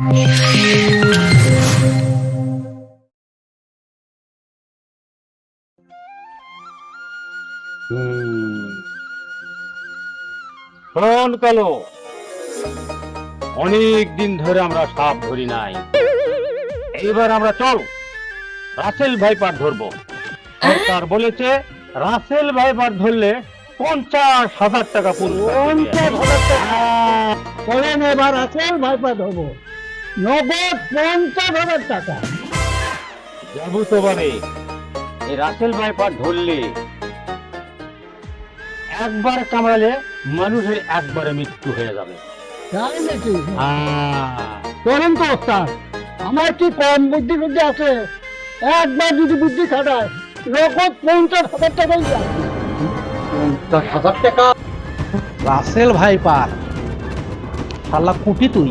শোন কালো অনেক দিন ধরে আমরা সাপ ধরি নাই। এইবার আমরা চল রাসেল ভাইপার ধরবো। সরকার বলেছে রাসেল ভাইপার ধরলে পঞ্চাশ হাজার টাকা পঞ্চাশ হাজার টাকা। এবার আসল ভাইপা ধরবো। নগদ পঞ্চাশ হাজার টাকা। যাব তো বারে এই রাসেল ভাইপার ধরলে। একবার কামড়ালে মানুষের একবারে মৃত্যু হয়ে যাবে। তাই নাকি? করেন তো ওস্তাদ আমার কি কম বুদ্ধি বুদ্ধি আছে? একবার যদি বুদ্ধি খাটায় নগদ পঞ্চাশ হাজার টাকাই দশ হাজার টাকা? রাসেল ভাই পার শালা কুটি তুই।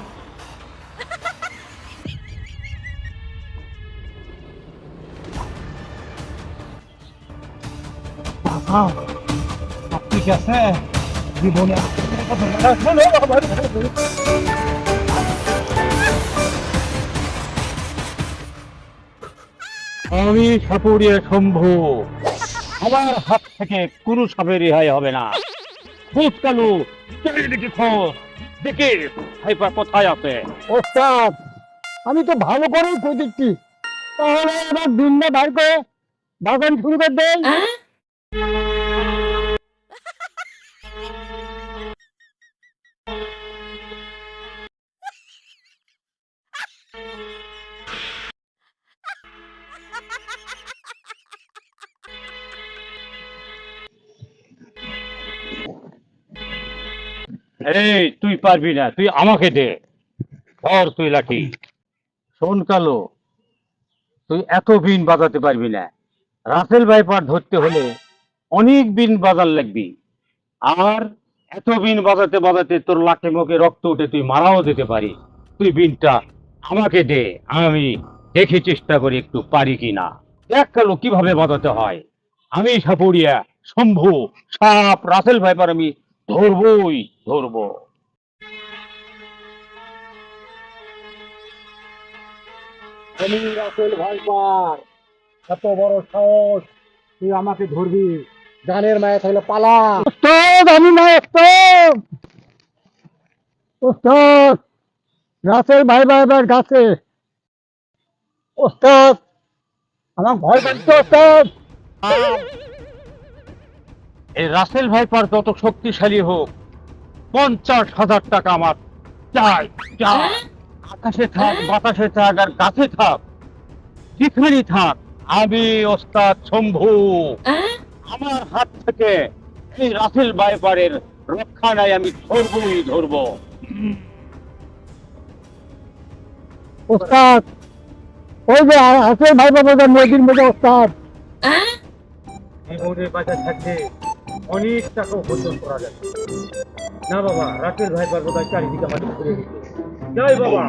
ঠিক আছে। জীবনে আমি সাপুরিয়া শম্ভু। আমার হাত থেকে কোনো সাপের রেহাই হবে না। খোঁজ কালু চারিদিকে খোঁজ। দেখে ভাইপার কোথায় আছে। ওস্তাদ আমি তো ভালো করেই খুঁজেছি তাহলে এবার দিনটা বার করে বাগান শুরু করে দেয় এই, তুই পারবি না, তুই আমাকে দে। ধর তুই লাঠি। শোন কালো, তুই এত বিন বাজাতে পারবি না। রাসেল ভাইপার ধরতে হলে অনেক বিন বাজার লাগবি। আর এত বিন বাজাতে বাজাতে তোর লাখে মুখে রক্ত উঠে তুই মারাও যেতে পারিস। তুই বিনটা আমাকে দে, আমি দেখে চেষ্টা করি একটু পারি কিনা। দেখ কালো, কীভাবে বাজাতে হয়। আমি সাপুরিয়া শম্ভু, সাপ, রাসেল ভাইপার আমি ধরবই, ধরবো। আমি রাসেল ভাইপার, এত বড় সাহস, তুই আমাকে ধরবি। গানের মায়া থাকলে পালা। ওস্তাদ আমি না ওস্তাদ। ওস্তাদ রাসেল ভাই ভাইবার গাছে। ওস্তাদ আমার ভয় ওস্তাদ। এই রাসেল ভাইপার যত শক্তিশালী হোক পঞ্চাশ হাজার টাকা আমার। চাই চাই আকাশে থাক বাতাসে থাক আর গাছে থাক। যেখানেই থাক আমি ওস্তাদ শম্ভু। আমার হাত থেকে এই রাসেল ভাইপারের রক্ষা নাই আমি ধরবই ধরবো। ওস্তাদ ওই যে নদীর মধ্যে ওস্তাদ। থাকতে অনেক টাকা উপার্জন করা যাবে না বাবা রাসেল ভাইপার বোধহয় চারিদিকে আমাদের ঘুরে জয় বাবা